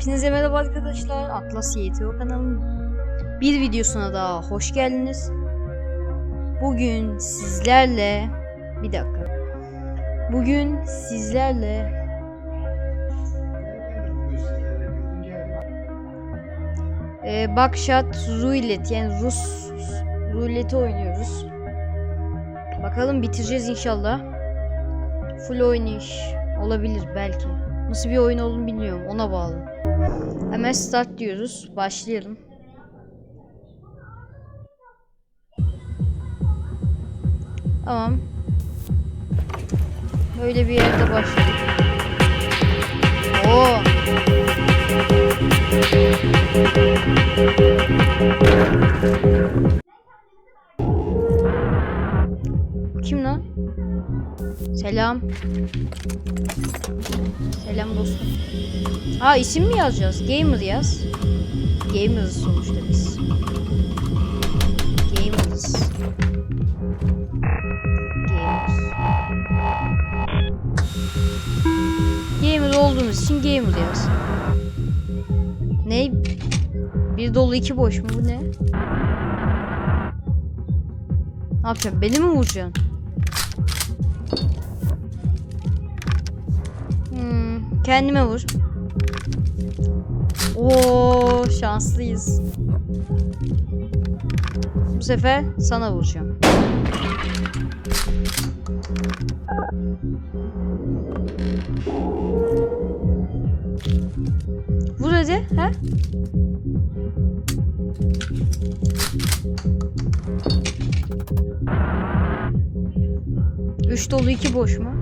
Hepinize merhaba arkadaşlar. Atlas YTO kanalının bir videosuna daha hoş geldiniz. Bugün sizlerle bir dakika. Bugün sizlerle e, Bakşat Rulet yani Rus ruleti oynuyoruz. Bakalım bitireceğiz inşallah. Full oynayış olabilir belki. Nasıl bir oyun olduğunu bilmiyorum. Ona bağlı. Hemen start diyoruz. Başlayalım. Tamam. Böyle bir yerde başladık. Oo. Bu Kim lan? Selam. Selam dostum. Aa isim mi yazacağız? Gamer yaz. Gamer'ız sonuçta biz. Gamer'ız. Gamers. Gamer olduğumuz için gamer yaz. Ne? Bir dolu iki boş mu bu ne? Ne yapacaksın? Beni mi vuracaksın? Kendime vur. Oo, şanslıyız. Bu sefer sana vuracağım. Vur hadi, he? Üç dolu iki boş mu?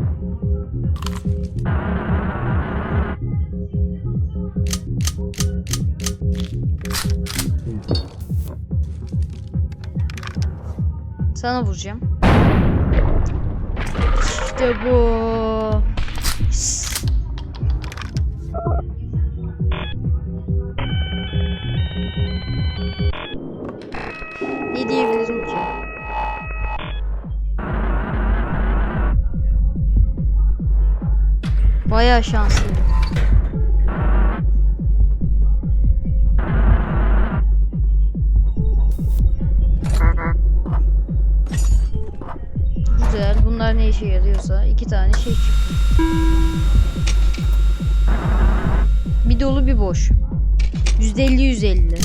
Sana vuracağım. İşte bu. Ne diyebilirim ki? Bayağı şanslıyım. İki tane şey çıktı. Bir dolu bir boş. %50 %50.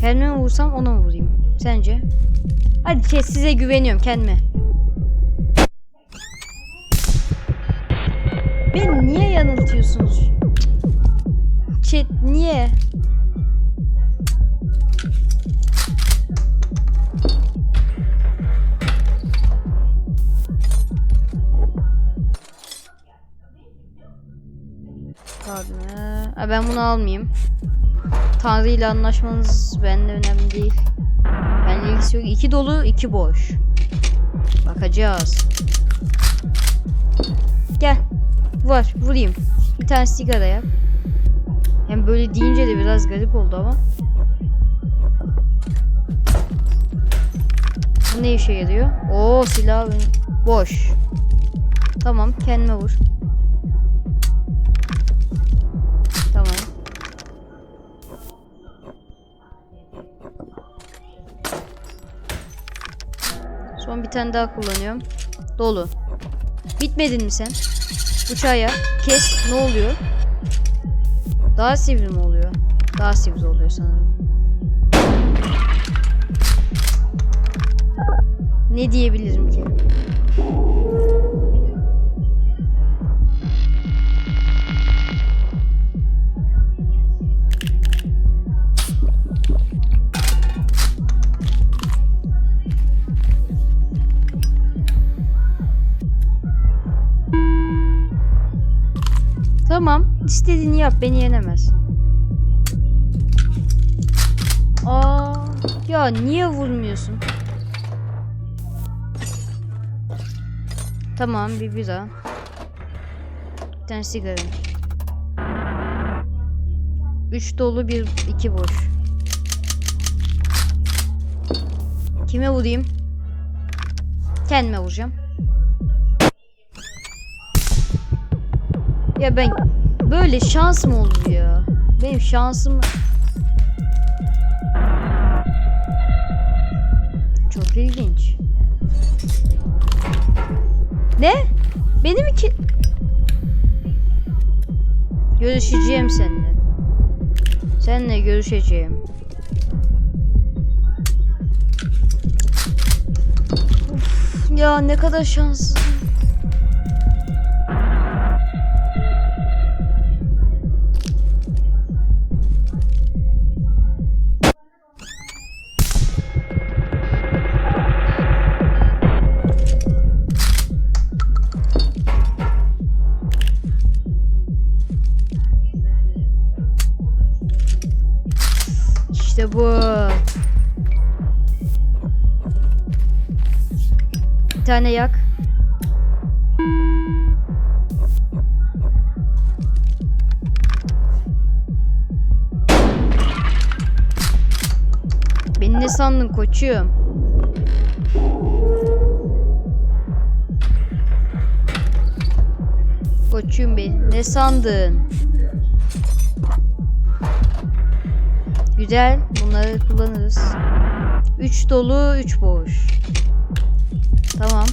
Kendime mi vursam ona mı vurayım? Sence? Hadi chat size güveniyorum kendime. Beni niye yanıltıyorsunuz? Chat niye? Ben bunu almayayım. Tanrı ile anlaşmanız benimle önemli değil. Benimle ilgisi yok. İki dolu, iki boş. Bakacağız. Gel. Var. Vurayım. Bir tane sigara yap. Hem böyle deyince de biraz garip oldu ama. Bu ne işe yarıyor? Oo silah boş. Tamam kendime vur. Son bir tane daha kullanıyorum. Dolu. Bitmedin mi sen? Bıçağı yap. Kes. Ne oluyor? Daha sivri mi oluyor? Daha sivri oluyor sanırım. Ne diyebilirim ki? İstediğini yap. Beni yenemezsin. Aa, ya niye vurmuyorsun? Tamam bir bira. Bir tane sigara. Üç dolu bir iki boş. Kime vurayım? Kendime vuracağım. Ya ben böyle şans mı olur ya? Benim şansım çok ilginç. Ne? Benim iki Görüşeceğim seninle. Seninle görüşeceğim. Ya ne kadar şanssızım. Ne sandın koçum? Koçum beni ne sandın? Güzel. Bunları kullanırız. 3 dolu, 3 boş. Tamam.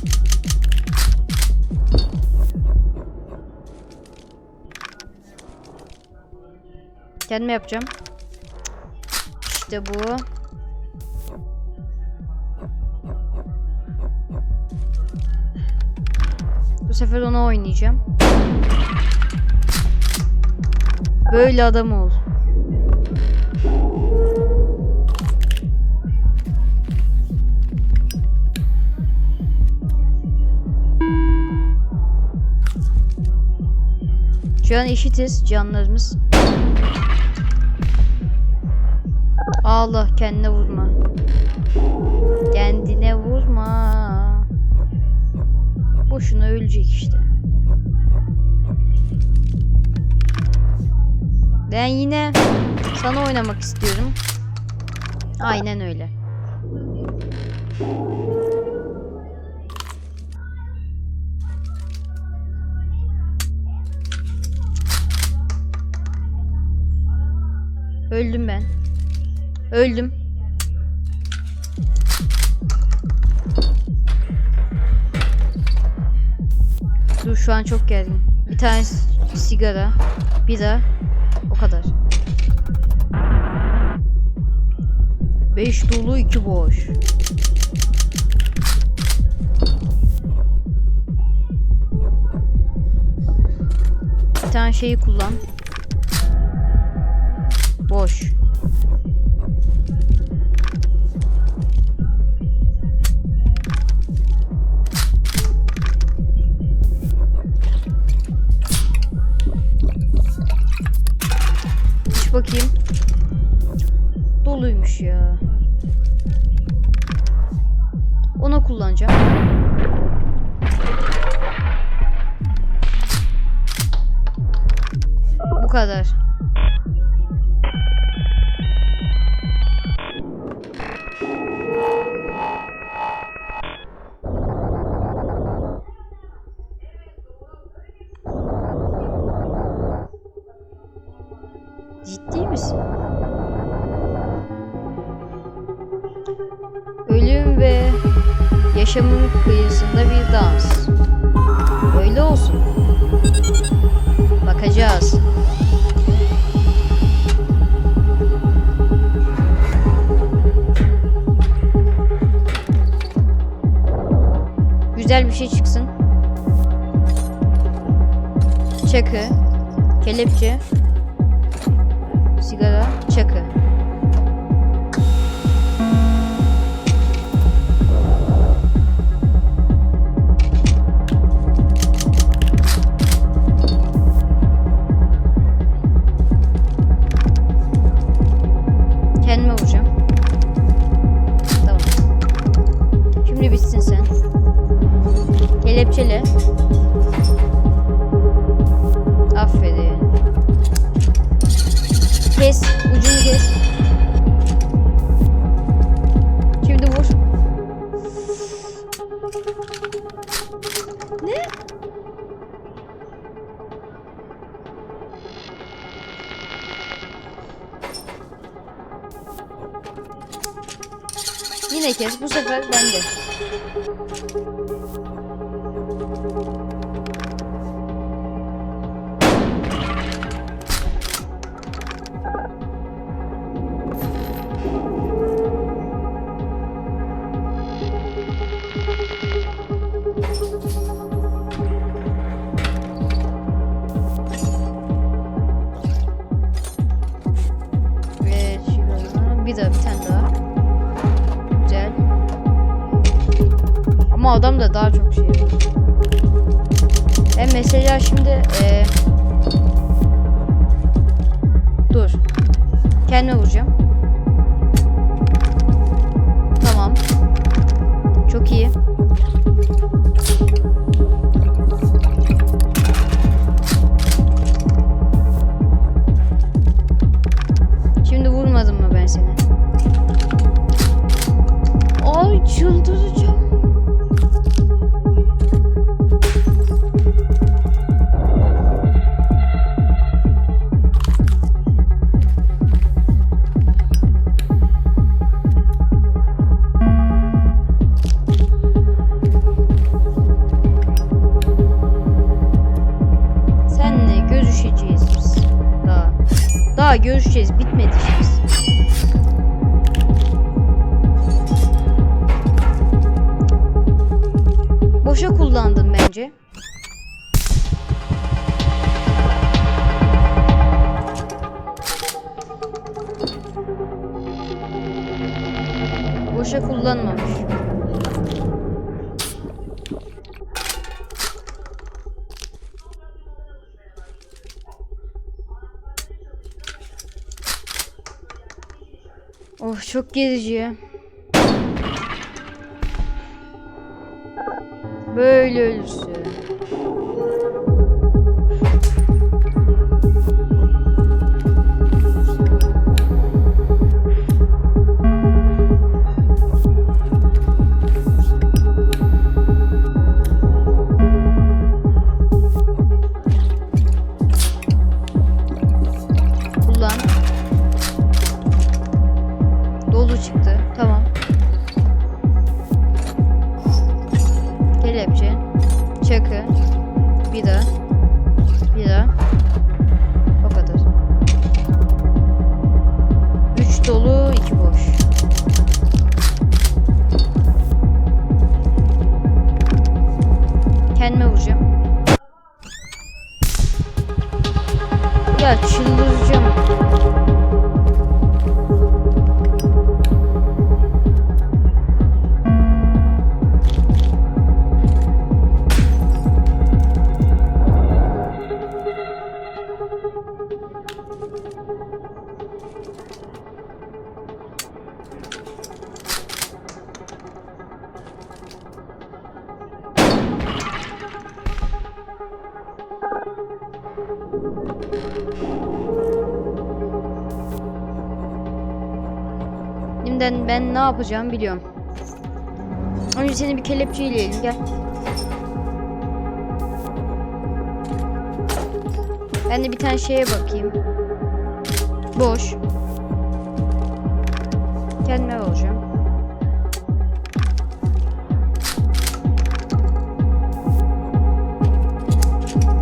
Kendim yapacağım. İşte bu. Bu sefer onu oynayacağım. Böyle adam ol. Şu an eşitiz canlarımız. Allah kendine vurma. Kendine vurma. Boşuna ölecek işte. Ben yine sana oynamak istiyorum. Aynen öyle. Öldüm ben. Öldüm. Dur şu an çok gergin. Bir tane sigara. Bira. O kadar. 5 dolu 2 boş. Bir tane şeyi kullan. Boş. Bakayım. Doluymuş ya. Ona kullanacağım. Bu kadar. Ölüm ve yaşamın kıyısında bir dans. Öyle olsun. Bakacağız. Güzel bir şey çıksın. Çakı, kelepçe, sigara, çakı. Yine kes. Bu sefer bende. Bir daha bir tane Ama adam da daha çok şey. E mesela şimdi e, dur. Kendime vuracağım. Tamam. Çok iyi. Şimdi vurmadım mı ben seni? Boşa kullandın bence. Boşa kullanmamış. Of çok gerici ya. Böyle ölürsün. Şimdiden ben ne yapacağım biliyorum. Önce seni bir kelepçeyle elim gel. Ben de bir tane şeye bakayım. Boş. Kendime vuracağım.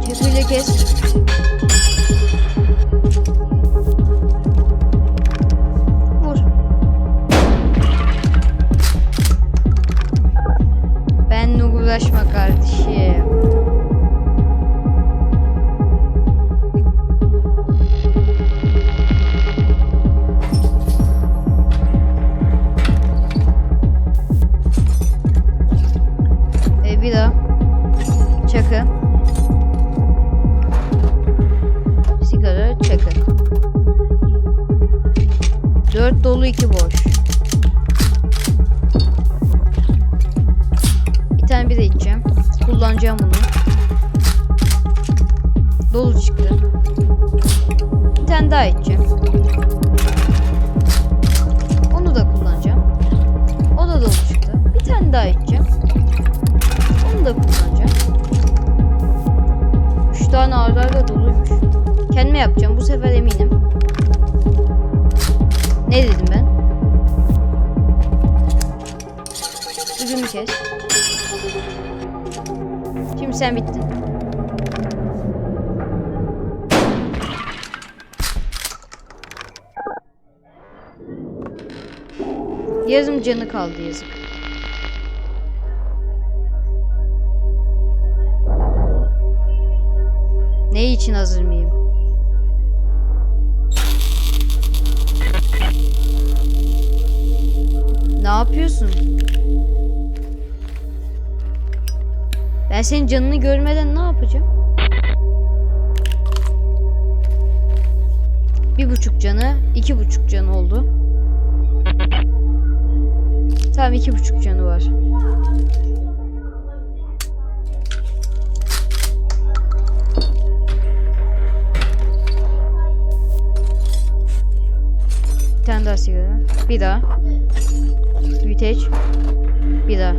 Çekirle kes. Daha. Çakı. Sigara çakı. Dört dolu iki boş. Bir tane bir de içeceğim. Kullanacağım bunu. Dolu çıktı. Bir tane daha içeceğim. Onu da kullanacağım. O da dolu çıktı. Bir tane daha içeceğim. Da kullanacağım. Üç tane arda arda doluymuş. Kendime yapacağım. Bu sefer eminim. Ne dedim ben? kes. Şimdi sen bittin. Yarım canı kaldı yazık. İçin hazır mıyım? Ne yapıyorsun? Ben senin canını görmeden ne yapacağım? Bir buçuk canı, iki buçuk canı oldu. Tamam iki buçuk canı var. Tane daha sigara. Bir daha. Büyüteç. Bir daha.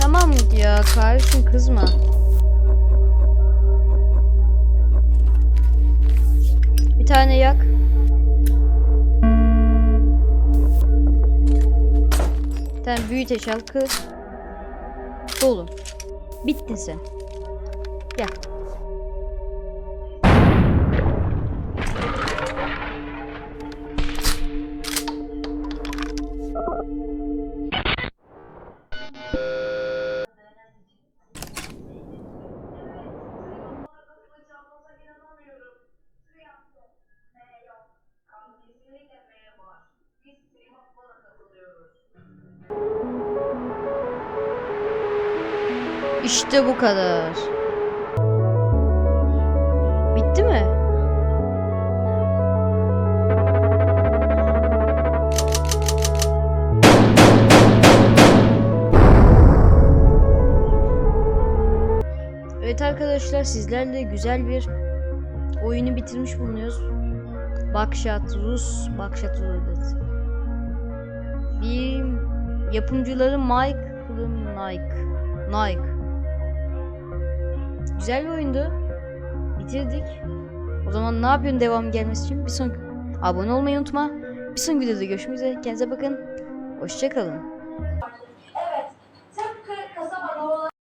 Tamam ya kardeşim kızma. Bir tane yak. Bir tane büyüteç al kır. Dolu. Bittin sen. Gel. İşte bu kadar. Bitti mi? Evet arkadaşlar sizlerle güzel bir oyunu bitirmiş bulunuyoruz. Bakşat Rus, Bakşat Rus. Bir yapımcıları Mike Nike. Nike. Güzel bir oyundu. Bitirdik. O zaman ne yapıyorsun devam gelmesi için? Bir son abone olmayı unutma. Bir sonraki videoda görüşmek üzere. Kendinize bakın. Hoşçakalın.